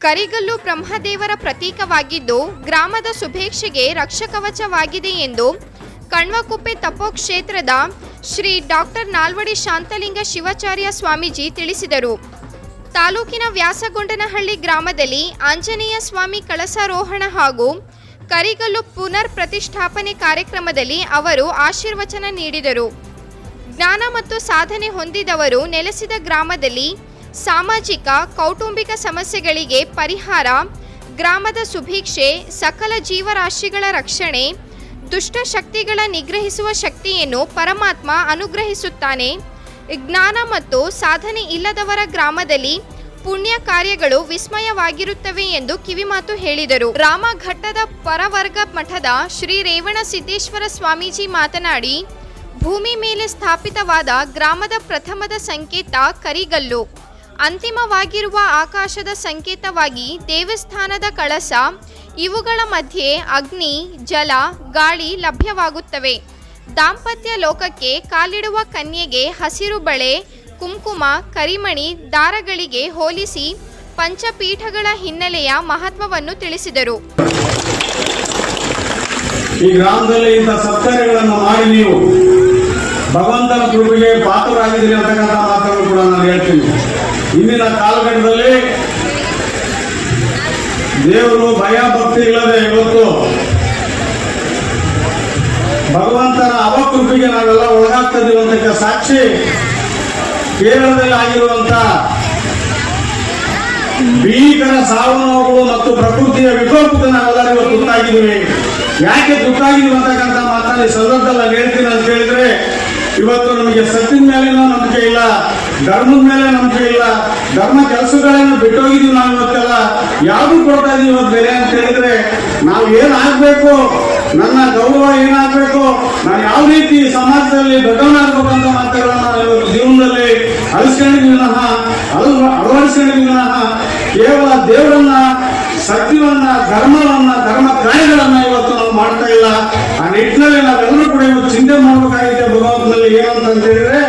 ಕರಿಗಲ್ಲು ಬ್ರಹ್ಮದೇವರ ಪ್ರತೀಕವಾಗಿದ್ದು ಗ್ರಾಮದ ಶುಭೇಕ್ಷೆಗೆ ರಕ್ಷಕವಚವಾಗಿದೆ ಎಂದು ಕಣ್ವಕುಪ್ಪೆ ತಪೋಕ್ಷೇತ್ರದ ಶ್ರೀ ಡಾಕ್ಟರ್ ನಾಲ್ವಡಿ ಶಾಂತಲಿಂಗ ಶಿವಾಚಾರ್ಯ ಸ್ವಾಮೀಜಿ ತಿಳಿಸಿದರು. ತಾಲೂಕಿನ ವ್ಯಾಸಗೊಂಡನಹಳ್ಳಿ ಗ್ರಾಮದಲ್ಲಿ ಆಂಜನೇಯ ಸ್ವಾಮಿ ಕಳಸಾರೋಹಣ ಹಾಗೂ ಕರಿಗಲ್ಲು ಪುನರ್ ಪ್ರತಿಷ್ಠಾಪನೆ ಕಾರ್ಯಕ್ರಮದಲ್ಲಿ ಅವರು ಆಶೀರ್ವಚನ ನೀಡಿದರು. ಜ್ಞಾನ ಮತ್ತು ಸಾಧನೆ ಹೊಂದಿದವರು ನೆಲೆಸಿದ ಗ್ರಾಮದಲ್ಲಿ ಸಾಮಾಜಿಕ, ಕೌಟುಂಬಿಕ ಸಮಸ್ಯೆಗಳಿಗೆ ಪರಿಹಾರ, ಗ್ರಾಮದ ಸುಭಿಕ್ಷೆ, ಸಕಲ ಜೀವರಾಶಿಗಳ ರಕ್ಷಣೆ ದುಷ್ಟಶಕ್ತಿಗಳ ನಿಗ್ರಹಿಸುವ ಶಕ್ತಿಯನ್ನು ಪರಮಾತ್ಮ ಅನುಗ್ರಹಿಸುತ್ತಾನೆ. ಜ್ಞಾನ ಮತ್ತು ಸಾಧನೆ ಇಲ್ಲದವರ ಗ್ರಾಮದಲ್ಲಿ ಪುಣ್ಯ ಕಾರ್ಯಗಳು ವಿಸ್ಮಯವಾಗಿರುತ್ತವೆ ಎಂದು ಕಿವಿಮಾತು ಹೇಳಿದರು. ರಾಮಘಟ್ಟದ ಪರವರ್ಗ ಮಠದ ಶ್ರೀ ರೇವಣ ಸಿದ್ದೇಶ್ವರ ಸ್ವಾಮೀಜಿ ಮಾತನಾಡಿ, ಭೂಮಿ ಮೇಲೆ ಸ್ಥಾಪಿತವಾದ ಗ್ರಾಮದ ಪ್ರಥಮದ ಸಂಕೇತ ಕರಿಗಲ್ಲು. ಅಂತಿಮವಾಗಿರುವ ಆಕಾಶದ ಸಂಕೇತವಾಗಿ ದೇವಸ್ಥಾನದ ಕಳಸ ಇವುಗಳ ಮಧ್ಯೆ ಅಗ್ನಿ, ಜಲ, ಗಾಳಿ ಲಭ್ಯವಾಗುತ್ತವೆ. ದಾಂಪತ್ಯ ಲೋಕಕ್ಕೆ ಕಾಲಿಡುವ ಕನ್ಯೆಗೆ ಹಸಿರು ಬಳೆ, ಕುಂಕುಮ, ಕರಿಮಣಿ ದಾರಗಳಿಗೆ ಹೋಲಿಸಿ ಪಂಚಪೀಠಗಳ ಹಿನ್ನೆಲೆಯ ಮಹತ್ವವನ್ನು ತಿಳಿಸಿದರು. ಈ ಗ್ರಾಮದಲ್ಲಿ ಇಂಥ ಸತ್ಕಾರ್ಯಗಳನ್ನು ಮಾಡಿ ನೀವು. ಭಗವಂತನ ಕೃಪೆಗೆ ಪಾತ್ರರಾಗಿದ್ದೀರಿ ಅಂತಕ್ಕಂಥ ಮಾತನ್ನು ಕೂಡ ನಾನು ಹೇಳ್ತೀನಿ. ಇಂದಿನ ಕಾಲಘಟ್ಟದಲ್ಲಿ ದೇವರು ಭಯ ಭಕ್ತಿ ಇಲ್ಲದೆ ಇವತ್ತು ಭಗವಂತನ ಅವಕೃಪಿಗೆ ನಾವೆಲ್ಲ ಒಳಗಾಗ್ತಾ ಅಂತ ಸಾಕ್ಷಿ ಕೇರಳದಲ್ಲಿ ಆಗಿರುವಂತ ಭೀಕರ ಸಾವು ನೋವುಗಳು ಮತ್ತು ಪ್ರಕೃತಿಯ ವಿಕೋಪಕ್ಕೆ ನಾವೆಲ್ಲರೂ ಇವತ್ತು ತುತ್ತಾಗಿದ್ದೀವಿ. ಯಾಕೆ ತುತ್ತಾಗಿದ್ದೀವಿ ಅಂತಕ್ಕಂಥ ಮಾತನ್ನ ಸಂದರ್ಭದಲ್ಲಿ ಹೇಳ್ತೀನಿ ಅಂತ ಹೇಳಿದ್ರೆ ಇವತ್ತು ನಮಗೆ ಸತ್ತಿನ ಮೇಲೇನೂ ನಂಬಿಕೆ ಇಲ್ಲ, ಧರ್ಮದ ಮೇಲೆ ನಂಬಿಕೆ ಇಲ್ಲ, ಧರ್ಮ ಕೆಲಸಗಳನ್ನ ಬಿಟ್ಟೋಗಿದೀವಿ ನಾವು ಇವತ್ತೆಲ್ಲ. ಯಾವ್ದು ಕೊಡ್ತಾ ಇದೀವಿ ಇವತ್ತು ಬೆಲೆ ಅಂತ ಹೇಳಿದ್ರೆ, ನಾವು ಏನಾಗಬೇಕು ನನ್ನ ಗೌರವ ಏನಾಗಬೇಕು ನಾನು ಯಾವ ರೀತಿ ಸಮಾಜದಲ್ಲಿ ದೊಡ್ಡವನಾಗಬೇಕು ಅಂತ ಮಾತಾಡೋಣ ಇವತ್ತು ಜೀವನದಲ್ಲಿ ಅಳಿಸ್ಕೊಂಡಿದ್ವಿ ವಿನಃ ಅಳ ಅಳವಡಿಸ್ಕೊಂಡಿದ್ವಿ ವಿನಃ, ಕೇವಲ ದೇವರನ್ನ ಸತ್ಯವನ್ನ, ಧರ್ಮವನ್ನ, ಧರ್ಮ ಕಾರ್ಯಗಳನ್ನ ಇವತ್ತು ನಾವು ಮಾಡ್ತಾ ಇಲ್ಲ. ಆ ನಿಟ್ಟಿನಲ್ಲಿ ನಾವೆಲ್ಲರೂ ಕೂಡ ಇವತ್ತು ಚಿಂತೆ ಮಾಡಬೇಕಾಗಿದೆ ಭಗವಂತನಲ್ಲಿ ಏನಂತ ಹೇಳಿದ್ರೆ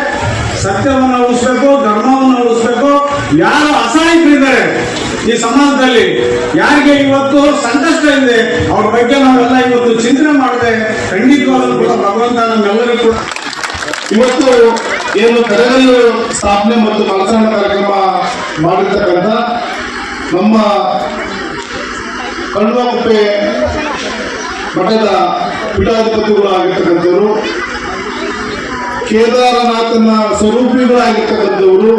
ಸತ್ಯವನ್ನ ಉಳಿಸ್ಬೇಕು, ಧರ್ಮವನ್ನ ಉಳಿಸ್ಬೇಕು. ಯಾರು ಅಸಹಾಯಕರಿದ್ದಾರೆ ಈ ಸಮಾಜದಲ್ಲಿ? ಯಾರಿಗೆ ಇವತ್ತು ಸಂಕಷ್ಟ ಇದೆ? ಅವ್ರ ಬಗ್ಗೆ ನಾವೆಲ್ಲ ಇವತ್ತು ಚಿಂತನೆ ಮಾಡದೆ ಖಂಡಿತವಾಗಲೂ ಕೂಡ ಭಗವಂತ ನಮ್ಮೆಲ್ಲರಿಗೂ ಕೂಡ ಇವತ್ತು ಏನು ಕರಗಲ್ಲು ಸ್ಥಾಪನೆ ಮತ್ತು ಮನಸ್ಸಾಣ ಕಾರ್ಯಕ್ರಮ ಮಾಡಿರ್ತಕ್ಕಂಥ ನಮ್ಮ ಕಣ್ವಕುಪ್ಪೆ ಮಠದ ಪೀಠಾಧಿಪತಿಗಳಾಗಿರ್ತಕ್ಕಂಥವರು, ಕೇದಾರನಾಥನ ಸ್ವರೂಪಿಗಳಾಗಿರ್ತಕ್ಕಂಥವರು,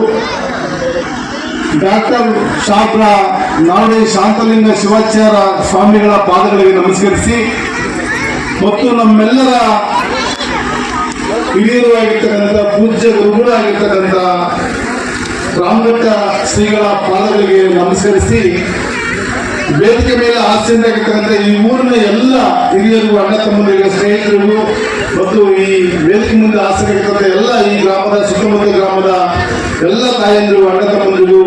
ಡಾಕ್ಟರ್ ಶಾಸ್ತ್ರ ನಾಳೆ ಶಾಂತಲಿಂಗ ಶಿವಾಚಾರ ಸ್ವಾಮಿಗಳ ಪಾದಗಳಿಗೆ ನಮಸ್ಕರಿಸಿ, ಮತ್ತು ನಮ್ಮೆಲ್ಲರ ಹಿರಿಯರು ಆಗಿರ್ತಕ್ಕಂಥ ಪೂಜ್ಯ ಗುರುಗಳಾಗಿರ್ತಕ್ಕಂಥ ರಾಮಘಟ್ಟ ಶ್ರೀಗಳ ಪಾದಗಳಿಗೆ ನಮಸ್ಕರಿಸಿ ವೇದಿಕೆ ಮೇಲೆ ಆಸೆಯಿಂದಾಗಿರ್ತಕ್ಕಂಥ ಈ ಊರಿನ ಎಲ್ಲ ಹಿರಿಯರು, ಅಣ್ಣ ಸ್ನೇಹಿತರು ಸ್ನೇಹಿತರಿಗೂ ಮತ್ತು ಈ ವೇದಿಕೆ ಮುಂದೆ ಆಸೆಯಾಗಿರ್ತಕ್ಕಂಥ ಎಲ್ಲ ಈ ಗ್ರಾಮದ, ಸುತ್ತಮುತ್ತ ಗ್ರಾಮದ ಎಲ್ಲ ತಾಯಂದಿರು, ಅಣ್ಣ ತಮ್ಮಂದಿರು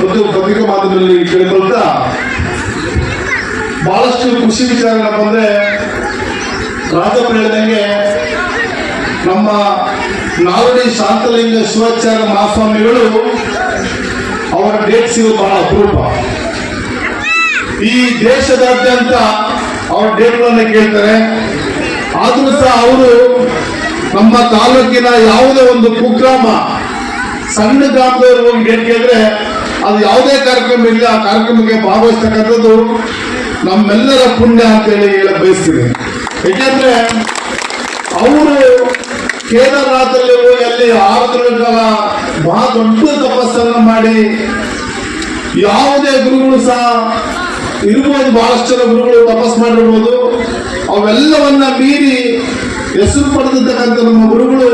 ಮತ್ತು ಪತ್ರಿಕಾ ಮಾಧ್ಯಮದಲ್ಲಿ ಕೇಳಿಕೊಳ್ತಾ ಬಹಳಷ್ಟು ಖುಷಿ ವಿಚಾರ ಅಂದ್ರೆ ರಾಜಪ್ಪ ನಮ್ಮ ನಾಲ್ವಡಿ ಶಾಂತಲಿಂಗ ಶಿವಾಚಾರ್ಯ ಮಹಾಸ್ವಾಮಿಗಳು ಅವರ ಡೇಟ್ ಸಿಗೋದು ಬಹಳ ಅಪರೂಪ. ಈ ದೇಶದಾದ್ಯಂತ ಅವ್ರ ಡೇಟ್ಗಳನ್ನು ಕೇಳ್ತಾರೆ. ಆದ್ರೂ ಸಹ ಅವರು ನಮ್ಮ ತಾಲೂಕಿನ ಯಾವುದೇ ಒಂದು ಕುಗ್ರಾಮ, ಸಣ್ಣ ಗ್ರಾಮದವರು ಹೋಗಿ ಡೇಟ್ ಕೇಳಿದ್ರೆ ಅದು ಯಾವುದೇ ಕಾರ್ಯಕ್ರಮ ಇಲ್ಲ. ಆ ಕಾರ್ಯಕ್ರಮಕ್ಕೆ ಭಾಗವಹಿಸ್ತಕ್ಕಂಥದ್ದು ನಮ್ಮೆಲ್ಲರ ಪುಣ್ಯ ಅಂತೇಳಿ ಹೇಳ ಬಯಸ್ತೀನಿ. ಯಾಕೆಂದ್ರೆ ಅವರು ಕೇದಾರನಾಥಲ್ಲಿ ಹೋಗಿ ಅಲ್ಲಿ ಆರು ತಿಂಗಳ ಬಹಳ ದೊಡ್ಡ ತಪಸ್ಸನ್ನು ಮಾಡಿ ಯಾವುದೇ ಗುರುಗಳು ಸಹ ಇರ್ಬೋದು, ಬಹಳಷ್ಟು ಜನ ಗುರುಗಳು ತಪಸ್ ಮಾಡಿರ್ಬೋದು. ಅವೆಲ್ಲವನ್ನ ಮೀರಿ ಹೆಸರು ಪಡೆದಿರ್ತಕ್ಕಂಥ ನಮ್ಮ ಗುರುಗಳು,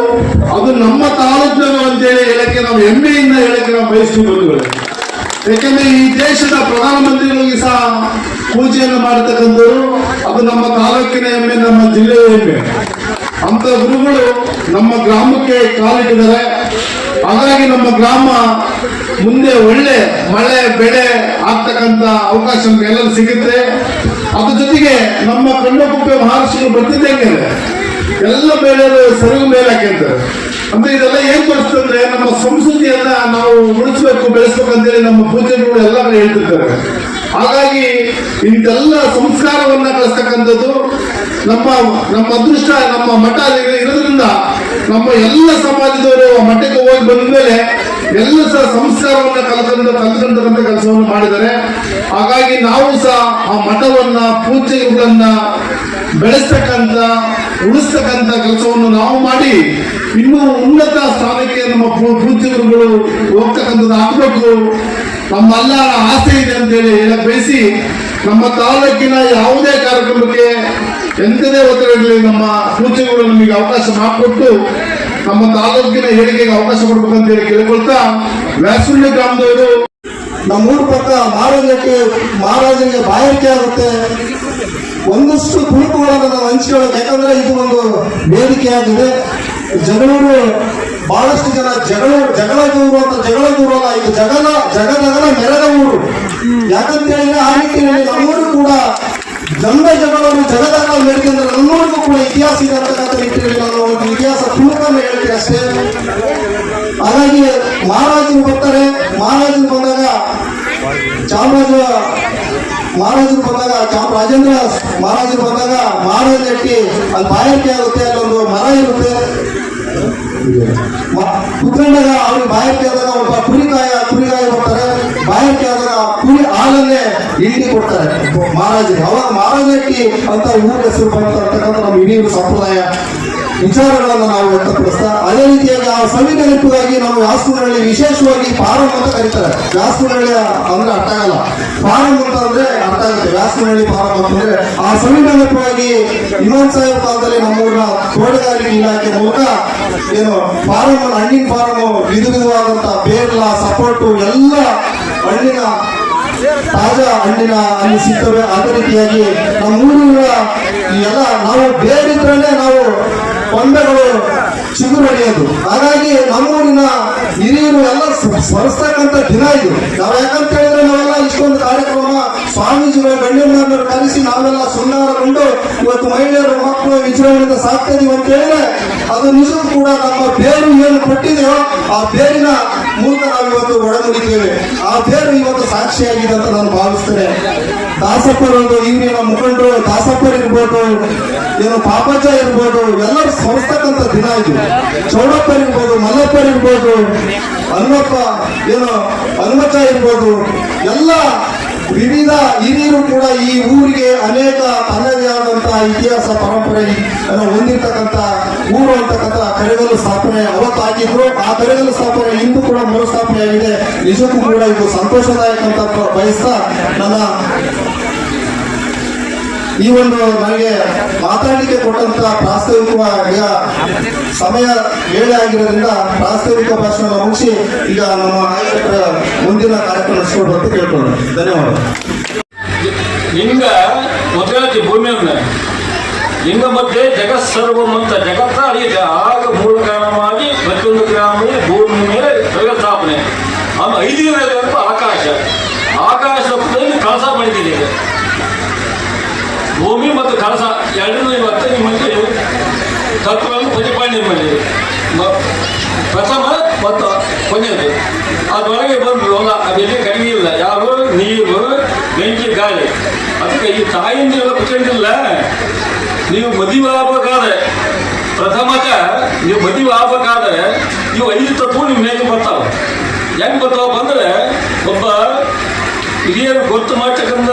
ಅದು ನಮ್ಮ ತಾಲೂಕಿನ ಅಂತೇಳಿ ಹೇಳಕ್ಕೆ ನಾವು ಹೆಮ್ಮೆಯಿಂದ ಹೇಳಕ್ಕೆ ನಾವು ಬಯಸ್ತೀವಿ ಬಂಧುಗಳು ಯಾಕಂದ್ರೆ ಈ ದೇಶದ ಪ್ರಧಾನಮಂತ್ರಿಗಳಿಗೆ ಸಹ ಪೂಜೆಯನ್ನು ಮಾಡತಕ್ಕಂಥವ್ರು ಅದು ನಮ್ಮ ತಾಲೂಕಿನ ಹೆಮ್ಮೆ, ನಮ್ಮ ಜಿಲ್ಲೆಯ ಹೆಮ್ಮೆ. ಅಂತ ಗುರುಗಳು ನಮ್ಮ ಗ್ರಾಮಕ್ಕೆ ಕಾಲಿಟ್ಟಿದ್ದಾರೆ. ಹಾಗಾಗಿ ನಮ್ಮ ಗ್ರಾಮ ಮುಂದೆ ಒಳ್ಳೆ ಮಳೆ, ಬೆಳೆ ಆಗ್ತಕ್ಕಂಥ ಅವಕಾಶ ಎಲ್ಲರೂ ಸಿಗುತ್ತೆ? ಅದ್ರ ಜೊತೆಗೆ ನಮ್ಮ ಕಣ್ಣಕುಪ್ಪೆ ಮಹರ್ಷಿಗಳು ಬರ್ತಿದ್ದಂಗೆ ಎಲ್ಲ ಬೇಳೆಯವರು ಸರಿಗು ಮೇಲೆ ಹಾಕಿರ್ತಾರೆ. ಅಂದ್ರೆ ಇದೆಲ್ಲ ಏನ್ ತೋರಿಸ್ತಂದ್ರೆ ನಮ್ಮ ಸಂಸ್ಕೃತಿಯನ್ನ ನಾವು ಉಳಿಸ್ಬೇಕು, ಬೆಳೆಸ್ಬೇಕು ಅಂತೇಳಿ ನಮ್ಮ ಪೂಜೆಗಳು ಎಲ್ಲ ಹೇಳ್ತಿರ್ತಾರೆ. ಹಾಗಾಗಿ ಇಂತೆಲ್ಲ ಸಂಸ್ಕಾರವನ್ನ ಕಲಿಸ್ತಕ್ಕಂಥದ್ದು ನಮ್ಮ ನಮ್ಮ ಅದೃಷ್ಟ, ನಮ್ಮ ಮಠ ಇರೋದ್ರಿಂದ ನಮ್ಮ ಎಲ್ಲ ಸಮಾಜದವರು ಮಠಕ್ಕೆ ಹೋಗಿ ಬಂದ ಮೇಲೆ ಎಲ್ಲ ಸಹ ಸಂಸ್ಕಾರವನ್ನ ಕಲ್ಕೊಂಡ ಕಲ್ತ್ಕೊಂಡಂತ ಕೆಲಸವನ್ನು ಮಾಡಿದ್ದಾರೆ. ಹಾಗಾಗಿ ನಾವು ಸಹ ಆ ಮಠವನ್ನ, ಪೂಜೆಗಳನ್ನ ಬೆಳೆಸ್ತಕ್ಕಂಥ, ಉಳಿಸ್ತಕ್ಕಂಥ ಕೆಲಸವನ್ನು ನಾವು ಮಾಡಿ ಇನ್ನೂ ಉನ್ನತ ಸ್ಥಾನಕ್ಕೆ ನಮ್ಮ ಪೂಜೆಗಳು ಹೋಗ್ತಕ್ಕಂಥದ್ದು ಆಗ್ಬೇಕು. ನಮ್ಮೆಲ್ಲರ ಆಸೆ ಇದೆ ಅಂತೇಳಿ ಹೇಳಕ್ ಬಯಸಿ ನಮ್ಮ ತಾಲೂಕಿನ ಯಾವುದೇ ಕಾರ್ಯಕ್ರಮಕ್ಕೆ ಎಂಥದೇ ಒತ್ತಡ ಇರಲಿ ನಮ್ಮ ಸೂಚನೆಗಳು ನಮಗೆ ಅವಕಾಶ ಮಾಡಿಕೊಟ್ಟು ನಮ್ಮ ತಾಲೂಕಿನ ಹೇಳಿಕೆಗೆ ಅವಕಾಶ ಕೊಡಬೇಕು ಅಂತ ಹೇಳಿ ಕೇಳಿಕೊಳ್ತಾ ವ್ಯಾಸುಳ್ಳಿ ಗ್ರಾಮದವರು ನಮ್ಮೂರ ಪಕ್ಕ ಮಹಾರಾಜಕ್ಕೆ ಮಹಾರಾಜನಿಗೆ ಬಾಯಾರಿಕೆ ಆಗುತ್ತೆ. ಒಂದಷ್ಟು ತುಣುಕುಗಳನ್ನು ನಾವು ಹಂಚ್ಕೊಳ್ಳೋಕೆ ಯಾಕಂದ್ರೆ ಇದು ಒಂದು ವೇದಿಕೆ ಆಗಿದೆ ಬಹಳಷ್ಟು ಜನ ಜಗಳ ಜಗಳ ದೂರು ಅಂತ ಜಗಳ ದೂರಲ್ಲ, ಇದು ಜಗದ ಜಗದಗಲ ನೆರದ ಊರು. ಯಾಕಂತ ಹೇಳಿದ್ರೆ ಆ ನಿಟ್ಟಿನಲ್ಲಿ ನಮ್ಮೂರು ಕೂಡ ಜನ್ಮ ಜಗಳವನ್ನು ಜಗದಾಗ ಮೆರೆದಂದ್ರೆ ನಮ್ಮೂರಿಗೂ ಕೂಡ ಇತಿಹಾಸ ಇದೆ ಅಂತಕ್ಕಂಥ ನಿಟ್ಟಿನಲ್ಲಿ ನಾನು ಒಂದು ಇತಿಹಾಸ ತುಣುಕನ್ನು ಹೇಳ್ತೀನಿ ಅಷ್ಟೇ. ಹಾಗಾಗಿ ಮಹಾರಾಜರು ಬರ್ತಾರೆ. ಮಹಾರಾಜರು ಬಂದಾಗ ಚಾಮರಾಜ ಮಹಾರಾಜರು ಬಂದಾಗ ಚಾಮ ರಾಜೇಂದ್ರ ಮಹಾರಾಜರು ಬಂದಾಗ ಮಹಾರಾಜ ಆ ಅಲ್ಲಿ ಬಾಯಾರಿಕೆ ಆಗುತ್ತೆ, ಅಲ್ಲೊಂದು ಮರ ಇರುತ್ತೆ. ಕುತ್ಕೊಂಡಾಗ ಅವ್ರಿಗೆ ಬಾಯಾರಿಕೆ ಆದಾಗ ಒಬ್ಬ ಕುರಿಕಾಯ ಕುರಿಗಾಯ ಬರ್ತಾರೆ. ಬಾಯಾರಿಕೆ ಆ ಕುರಿ ಹಾಲನ್ನೇ ಹಿಂಡಿ ಕೊಡ್ತಾರೆ. ಮಹಾರಾಜರಿಗೆ ಅವರ ಮಹಾರಾಜಕ್ಕೆ ಅಂತ ಊರ ಹೆಸರು ಅಂತಕ್ಕಂಥ ನಮ್ಮ ಇಡೀ ಸಂಪ್ರದಾಯ ವಿಚಾರಗಳನ್ನು ನಾವು ವ್ಯಕ್ತಪಡಿಸ್ತಾ, ಅದೇ ರೀತಿಯಾಗಿ ಆ ಸವಿ ನೆನಪಿಗಾಗಿ ನಾವು ವ್ಯಾಸನಹಳ್ಳಿ ವಿಶೇಷವಾಗಿ ಫಾರಂ ಅಂತ ಕರೀತಾರೆ. ವ್ಯಾಸನಹಳ್ಳಿ ಅಂದ್ರೆ ಅರ್ಥ ಆಗಲ್ಲ. ಫಾರಂ ಅಂತ ಅಂದ್ರೆ ಅರ್ಥ ಆಗುತ್ತೆ. ವ್ಯಾಸನಹಳ್ಳಿ ಫಾರಂ ಅಂತಂದ್ರೆ ಆ ಸಂವಿಧಾನಕ್ಕಾಗಿ ಇಮಾನ್ ಸಾಹೇಬ್ ಕಾಲದಲ್ಲಿ ನಮ್ಮೂರಿನ ತೋಟಗಾರಿಕೆ ಇಲಾಖೆ ಮೂಲಕ ಏನು ಫಾರಂ ಹಣ್ಣಿನ ಫಾರಂ ವಿಧ ವಿಧವಾದಂತಹ ಬೇರ್ಲ, ಸಪೋರ್ಟು, ಎಲ್ಲ ಹಣ್ಣಿನ ತಾಜಾ ಹಣ್ಣಿನ ಹಣ್ಣು ಸಿಗ್ತವೆ ಅದೇ ರೀತಿಯಾಗಿ ನಮ್ಮೂರಿನ ಎಲ್ಲ ನಾವು ಬೇರಿದ್ರಲ್ಲೇ ನಾವು ಕೊಂಬೆಗಳು ಚಿಗುರು ಹೊಡೆಯೋದು ಹಾಗಾಗಿ ನಮ್ಮೂರಿನ ಹಿರಿಯರು ಎಲ್ಲ ಸ್ಮರಿಸ್ತಕ್ಕಂಥ ದಿನ ಇದು ನಾವು ಯಾಕಂತ ಹೇಳಿದ್ರೆ ನಾವೆಲ್ಲ ಇಷ್ಟೊಂದು ಕಾರ್ಯಕ್ರಮ ಸ್ವಾಮೀಜಿಗಳು ಗಣ್ಯಮಾನ್ಯರು ಕರೆಸಿ ನಾವೆಲ್ಲ ಸುಣ್ಣಾರಗೊಂಡು ಇವತ್ತು ಮಹಿಳೆಯರು ಮಕ್ಕಳು ವಿಜೃಂಭಣೆಯಿಂದ ಸಾಕ್ತಾ ಅಂತ ಅದು ನಿಜಕ್ಕೂ ಕೂಡ ನಮ್ಮ ಬೇರು ಏನು ಕೊಟ್ಟಿದೆಯೋ ಆ ಬೇರಿನ ಮೂಲಕ ನಾವು ಇವತ್ತು ಆ ಬೇರು ಇವತ್ತು ಸಾಕ್ಷಿಯಾಗಿದೆ ಅಂತ ನಾನು ಭಾವಿಸ್ತೇನೆ. ದಾಸಪ್ಪರೊಂದು ಈಗಿನ ಮುಖಂಡರು, ದಾಸಪ್ಪರ್ ಇರ್ಬೋದು, ಏನು ಪಾಪಜ್ಜ ಇರ್ಬೋದು, ಎಲ್ಲರೂ ಸ್ಮರಿಸ್ತಕ್ಕಂಥ ದಿನ ಇದು. ಚೌಡಪ್ಪರಿರ್ಬೋದು ಇರ್ಬೋದು ಇರ್ಬೋದು, ಹನುಮಪ್ಪ, ಏನು ಹನುಮಚ್ಚ ಇರ್ಬೋದು, ಎಲ್ಲ ವಿವಿಧ ಹಿರಿಯರು ಕೂಡ ಈ ಊರಿಗೆ ಅನೇಕ ತನ್ನದೇ ಇತಿಹಾಸ ಪರಂಪರೆ ಹೊಂದಿರ್ತಕ್ಕಂತ ಊರು ಅಂತಕ್ಕಂಥ ಕರೆಗಲು ಸ್ಥಾಪನೆ ಅವತ್ತಾಗಿದ್ರು ಆ ಕರೆಗಲು ಸ್ಥಾಪನೆ ಇಂದು ಕೂಡ ಮರುಸ್ಥಾಪನೆ ಆಗಿದೆ ನಿಜಕ್ಕೂ ಕೂಡ ಇದು ಸಂತೋಷದಾಯಕ ಅಂತ ಬಯಸ್ತಾ ನನ್ನ ಈ ಒಂದು ನನಗೆ ಮಾತಾಡಲಿಕ್ಕೆ ಕೊಟ್ಟಂತ ಪ್ರಾಸ್ತಾವಿಕ ಸಮಯ ವೇಳೆ ಆಗಿರೋದ್ರಿಂದ ಪ್ರಾಸ್ತಾವಿಕ ಭಾಷಣ ಮುಗಿಸಿ ಈಗ ನಮ್ಮ ನಾಯಕರ ಮುಂದಿನ ಕಾರ್ಯಕ್ರಮ ನಡೆಸ್ಕೊಂಡು ಅಂತ ಕೇಳ್ಕೊಂಡು. ಧನ್ಯವಾದ ಲಿಂಗ ಮೊದಲಾಗಿ ಭೂಮಿಯನ್ನ ಲಿಂಗ ಮಧ್ಯೆ ಜಗತ್ ಸರ್ವಂ ಅಂತ ಜಗತ್ತ ಅಳಿಯುತ್ತೆ ಆಗ ಮೂಲ ಕಾರಣವಾಗಿ ಪ್ರತಿಯೊಂದು ಗ್ರಾಮದಲ್ಲಿ ಭೂಮಿ ಮೇಲೆ ಸ್ಥಾಪನೆ ಆಮೇಲೆ ಅಂತ ಆಕಾಶ. ಆಕಾಶದಲ್ಲಿ ಕಳಸ ಮಾಡಿದ್ದೀರಿ ಈಗ ಭೂಮಿ ಮತ್ತು ಕಳಸ ಎರಡನ್ನೂ ಇವತ್ತು ನಿಮ್ಮಲ್ಲಿ ತತ್ವವನ್ನು ಪ್ರತಿಪಾದನೆ ಮಾಡಿ ಪ್ರಥಮ ಮತ್ತು ಕೊನೆಯದು. ಅದರೊಳಗೆ ಬಂದು ಹೊಲ ಅದೆಲ್ಲಿ ಕಡಿಮೆ ಇಲ್ಲ. ಯಾರು? ನೀರು, ಬೆಂಕಿ, ಗಾಳಿ. ಅದಕ್ಕೆ ಈ ತಾಯಿಂದ ನೀವು ಮದುವೆ ಆಗ್ಬೇಕಾದ್ರೆ ಪ್ರಥಮತ ನೀವು ಮದುವೆ ಆಗ್ಬೇಕಾದ್ರೆ ಇವು ಐದು ತತ್ವ ನಿಮ್ಮ ಮೇಲೆ ಬರ್ತಾವೆ. ಹೆಂಗ್ ಬರ್ತಾವಪ್ಪ ಬಂದ್ರೆ ಒಬ್ಬ ಹಿರಿಯರು ಗೊತ್ತು ಮಾಡ್ತಕ್ಕಂಥ,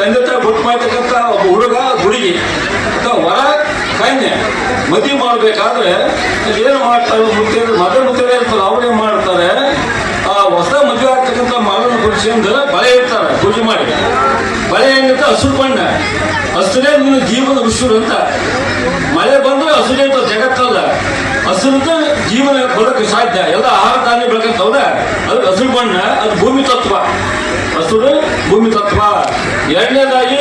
ತಂದೆ ತಾಯಿ ಗೊತ್ತು ಮಾಡ್ತಕ್ಕಂಥ ಒಬ್ಬ ಹುಡುಗ ಹುಡುಗಿ. ಅಥವಾ ವರ, ಕನ್ಯೆ. ಮದುವೆ ಮಾಡಬೇಕಾದ್ರೆ ಏನು ಮಾಡ್ತಾರೆ? ಮುತ್ತೇರು ಮದ ಮುತ್ತೇರು ಇರ್ತಾರೆ ಅವ್ರೇನ್ ಮಾಡ್ತಾರೆ. ಆ ಹೊಸ ಮದುವೆ ಆಗ್ತಕ್ಕಂಥ ಮಗನ ಕುಡಿಸ್ಕೊಂಡು ಬಳೆ ಇರ್ತಾರೆ ಪೂಜೆ ಮಾಡಿ. ಬಳೆ ಹೆಂಗಿರುತ್ತೆ ಹಸಿರು ಬಣ್ಣ. ಹಸಿರೇ ನಿನ್ನ ಜೀವನ ಉಸಿರು ಅಂತ. ಮಳೆ ಬಂದ್ರೆ ಹಸಿರೇ ಅಂತ ಜಗತ್ತಲ್ಲ ಹಸಿರಿಂದ ಜೀವನ ಬರೋಕ್ಕೆ ಸಾಧ್ಯ. ಎಲ್ಲ ಆಹಾರ ಧಾನ್ಯ ಬೆಳ್ಕೊಂತವ್ರೆ ಅದು ಹಸಿರು ಬಣ್ಣ, ಅದು ಭೂಮಿ ತತ್ವ. ಹಸಿರು ಭೂಮಿ ತತ್ವ, ಎರಡನೇದಾಗಿ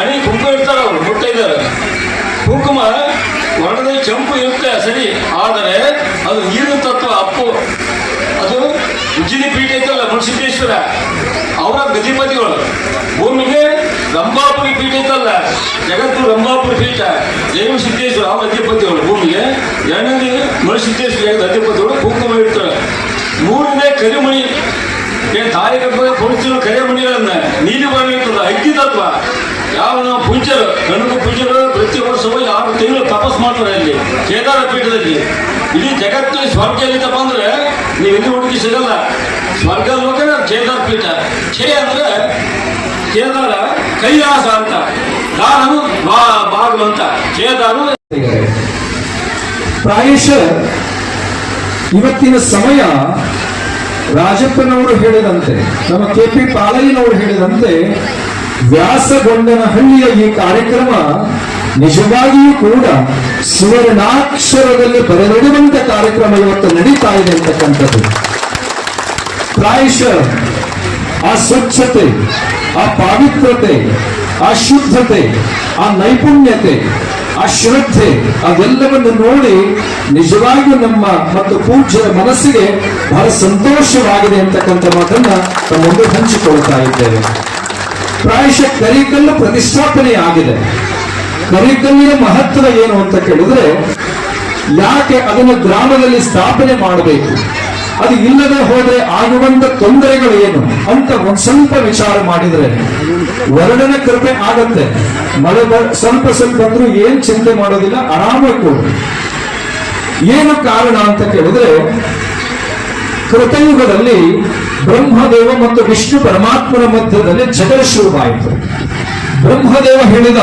ಅಣಿ ಕುಂಕುಮ ಇರ್ತಾರೆ ಅವರು ಹುಟ್ಟಿದ್ದಾರೆ ಕುಂಕುಮ ವರ್ಣದ ಕೆಂಪು ಇರುತ್ತೆ, ಸರಿ, ಆದರೆ ಅದು ನೀರಿನ ತತ್ವ, ಅಪ್ಪು. ಅದು ಉಜ್ಜಿನಿ ಪೀಠ ಐತಲ್ಲ, ಮುನ್ಸಿದ್ದೇಶ್ವರ. ಅವರ ಗತಿಪತಿಗಳು ಭೂಮಿಗೆ ರಂಭಾಪುರಿ ಪೀಠ ಇತ್ತಲ್ಲ ಜಗತ್ತು ರಂಭಾಪುರಿ ಪೀಠ. ಜೈವ ಸಿದ್ದೇಶ್ವರ ಅವ್ರ ಅಧಿಪತಿಗಳು ಭೂಮಿಗೆ. ಎರಡನೇ ಮನುಷ್ಯ ಸಿದ್ದೇಶ್ವರ ಜಗತ್ ಅಧಿಪತಿಗಳು ಕುಂಕುಮ ಇರ್ತಾರೆ. ಮೂರನೇ ಕರಿಮಣಿ. ಏನ್ ತಾಯಿ ಗರ್ಭದ ಪುರುಷರು ಕರಿಮಣಿಗಳನ್ನ ನೀಲಿ ಬಣ್ಣ ಇರ್ತದ ಅಗ್ಗಿ ತತ್ವ ಯಾವ ನಾವು ಪೂಜ್ಯರು ಗಣಕ ಪೂಜ್ಯರು ಪ್ರತಿ ವರ್ಷವೂ ಆರು ತಿಂಗಳು ತಪಸ್ ಮಾಡ್ತಾರೆ ಅಲ್ಲಿ, ಕೇದಾರ ಪೀಠದಲ್ಲಿ. ಇಡೀ ಜಗತ್ತು ಸ್ವರ್ಗ ಎಲ್ಲಿತಪ್ಪ ಅಂದ್ರೆ ನೀವು ಎಲ್ಲಿ ಹುಡುಕಿ ಸಿಗಲ್ಲ. ಸ್ವರ್ಗ ಲೋಕನ ಕೇದಾರ ಪೀಠ. ಛೇ ಅಂದ್ರೆ ಕೇದಾರ ಕೈಲಾಸ ಅಂತ. ದಾನನು ಬಾ ಬಾಗಿಲು ಅಂತ. ಕೇದಾರು ಪ್ರಾಯಶಃ ಇವತ್ತಿನ ಸಮಯ ರಾಜಪ್ಪನವರು ಹೇಳಿದಂತೆ, ನಮ್ಮ ಕೆ ಪಿ ಪಾಲಯ್ಯನವರು ಹೇಳಿದಂತೆ, ವ್ಯಾಸಗೊಂಡನಹಳ್ಳಿಯ ಈ ಕಾರ್ಯಕ್ರಮ ನಿಜವಾಗಿಯೂ ಕೂಡ ಸುವರ್ಣಾಕ್ಷರದಲ್ಲಿ ಬರೆದಿಡುವಂತ ಕಾರ್ಯಕ್ರಮ ಇವತ್ತು ನಡೀತಾ ಇದೆ ಅಂತಕ್ಕಂಥದ್ದು. ಪ್ರಾಯಶಃ ಆ ಸ್ವಚ್ಛತೆ, ಆ ಪಾವಿತ್ರತೆ ಆ ಶುದ್ಧತೆ, ಆ ನೈಪುಣ್ಯತೆ ಆ ಶ್ರದ್ಧೆ ಅದೆಲ್ಲವನ್ನು ನೋಡಿ ನಿಜವಾಗಿಯೂ ನಮ್ಮ ಮತ್ತು ಪೂಜ್ಯರ ಮನಸ್ಸಿಗೆ ಬಹಳ ಸಂತೋಷವಾಗಿದೆ ಅಂತಕ್ಕಂಥ ಮಾತನ್ನ ತಮ್ಮೊಂದು ಮುಂದೆ ಹಂಚಿಕೊಳ್ತಾ ಇದ್ದೇವೆ. ಪ್ರಾಯಶಃ ಕರಿಕಲ್ಲು ಪ್ರತಿಷ್ಠಾಪನೆ ಆಗಿದೆ. ಕರಿಕಲ್ಲಿನ ಮಹತ್ವ ಏನು ಅಂತ ಕೇಳಿದ್ರೆ, ಯಾಕೆ ಅದನ್ನು ಗ್ರಾಮದಲ್ಲಿ ಸ್ಥಾಪನೆ ಮಾಡಬೇಕು? ಅದು ಇಲ್ಲದೆ ಹೋದ್ರೆ ಆಗುವಂತ ತೊಂದರೆಗಳು ಏನು ಅಂತ ಒಂದ್ ಸ್ವಲ್ಪ ವಿಚಾರ ಮಾಡಿದ್ರೆ ವರ್ಣನ ಕೃಪೆ ಆಗತ್ತೆ. ಮಳೆ ಸ್ವಲ್ಪ ಸ್ವಲ್ಪ ಅಂದ್ರೂ ಏನ್ ಚಿಂತೆ ಮಾಡೋದಿಲ್ಲ ಆರಾಮಕ್ಕೂ ಏನು ಕಾರಣ ಅಂತ ಕೇಳಿದ್ರೆ ಕೃತಯುಗದಲ್ಲಿ ಬ್ರಹ್ಮದೇವ ಮತ್ತು ವಿಷ್ಣು ಪರಮಾತ್ಮನ ಮಧ್ಯದಲ್ಲಿ ಜಗಳ ಶುರುವಾಯಿತು ಬ್ರಹ್ಮದೇವ ಹೇಳಿದ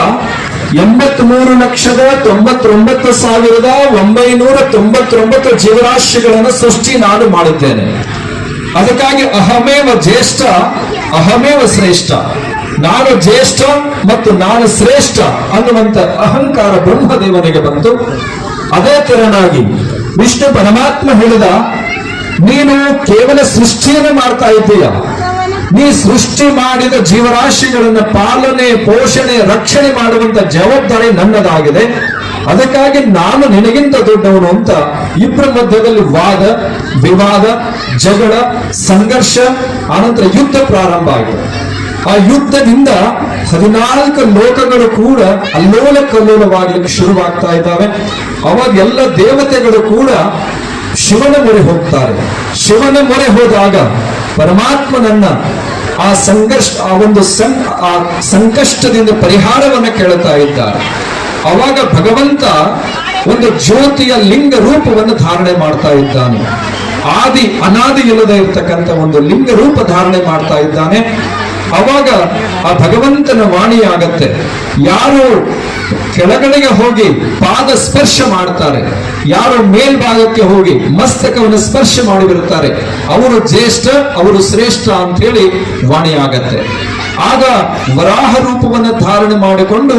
ಎಂಬತ್ಮೂರು ಲಕ್ಷದ ತೊಂಬತ್ತೊಂಬತ್ತು ಸಾವಿರದ ಒಂಬೈನೂರ ತೊಂಬತ್ತೊಂಬತ್ತು ಜೀವರಾಶಿಗಳನ್ನು ಸೃಷ್ಟಿ ನಾನು ಮಾಡುತ್ತೇನೆ ಅದಕ್ಕಾಗಿ ಅಹಮೇವ ಜ್ಯೇಷ್ಠ, ಅಹಮೇವ ಶ್ರೇಷ್ಠ, ನಾನು ಜ್ಯೇಷ್ಠ ಮತ್ತು ನಾನು ಶ್ರೇಷ್ಠ ಅನ್ನುವಂತ ಅಹಂಕಾರ ಬ್ರಹ್ಮದೇವನಿಗೆ ಬಂತು. ಅದೇ ತೆರನಾಗಿ ವಿಷ್ಣು ಪರಮಾತ್ಮ ಹೇಳಿದ, ನೀನು ಕೇವಲ ಸೃಷ್ಟಿಯನ್ನು ಮಾಡ್ತಾ ಇದ್ದೀಯ? ನೀ ಸೃಷ್ಟಿ ಮಾಡಿದ ಜೀವರಾಶಿಗಳನ್ನ ಪಾಲನೆ, ಪೋಷಣೆ, ರಕ್ಷಣೆ ಮಾಡುವಂತ ಜವಾಬ್ದಾರಿ ನನ್ನದಾಗಿದೆ. ಅದಕ್ಕಾಗಿ ನಾನು ನಿನಗಿಂತ ದೊಡ್ಡವನು ಅಂತ ಇಬ್ಬರ ಮಧ್ಯದಲ್ಲಿ ವಾದ, ವಿವಾದ, ಜಗಳ, ಸಂಘರ್ಷ, ಆನಂತರ ಯುದ್ಧ ಪ್ರಾರಂಭ ಆಗಿದೆ. ಆ ಯುದ್ಧದಿಂದ ಹದಿನಾಲ್ಕು ಲೋಕಗಳು ಕೂಡ ಅಲ್ಲೋಲ ಕಲ್ಲೋಲವಾಗಲಿಕ್ಕೆ ಶುರುವಾಗ್ತಾ ಇದ್ದಾವೆ. ಅವಾಗ ಎಲ್ಲ ದೇವತೆಗಳು ಕೂಡ ಶಿವನ ಮೊರೆ ಹೋಗ್ತಾರೆ. ಶಿವನ ಮೊರೆ ಹೋದಾಗ ಪರಮಾತ್ಮನನ್ನ ಆ ಸಂಘರ್ಷ ಆ ಒಂದು ಆ ಸಂಕಷ್ಟದಿಂದ ಪರಿಹಾರವನ್ನ ಕೇಳುತ್ತಾ ಇದ್ದಾರೆ. ಅವಾಗ ಭಗವಂತ ಒಂದು ಜ್ಯೋತಿಯ ಲಿಂಗ ರೂಪವನ್ನು ಧಾರಣೆ ಮಾಡ್ತಾ ಇದ್ದಾನೆ. ಆದಿ, ಅನಾದಿ ಇಲ್ಲದೆ ಇರ್ತಕ್ಕಂಥ ಒಂದು ಲಿಂಗ ರೂಪ ಧಾರಣೆ ಮಾಡ್ತಾ ಇದ್ದಾನೆ. ಅವಾಗ ಆ ಭಗವಂತನ ವಾಣಿಯಾಗತ್ತೆ. ಯಾರು ಕೆಳಗಡೆಗೆ ಹೋಗಿ ಪಾದ ಸ್ಪರ್ಶ ಮಾಡ್ತಾರೆ. ಯಾರು ಮೇಲ್ಭಾಗಕ್ಕೆ ಹೋಗಿ ಮಸ್ತಕವನ್ನು ಸ್ಪರ್ಶ ಮಾಡಿ ಬರುತ್ತಾರೆ ಅವರು ಜ್ಯೇಷ್ಠ, ಅವರು ಶ್ರೇಷ್ಠ ಅಂತ ಹೇಳಿ ವಾಣಿಯಾಗತ್ತೆ. ಆಗ ವರಾಹ ರೂಪವನ್ನು ಧಾರಣೆ ಮಾಡಿಕೊಂಡು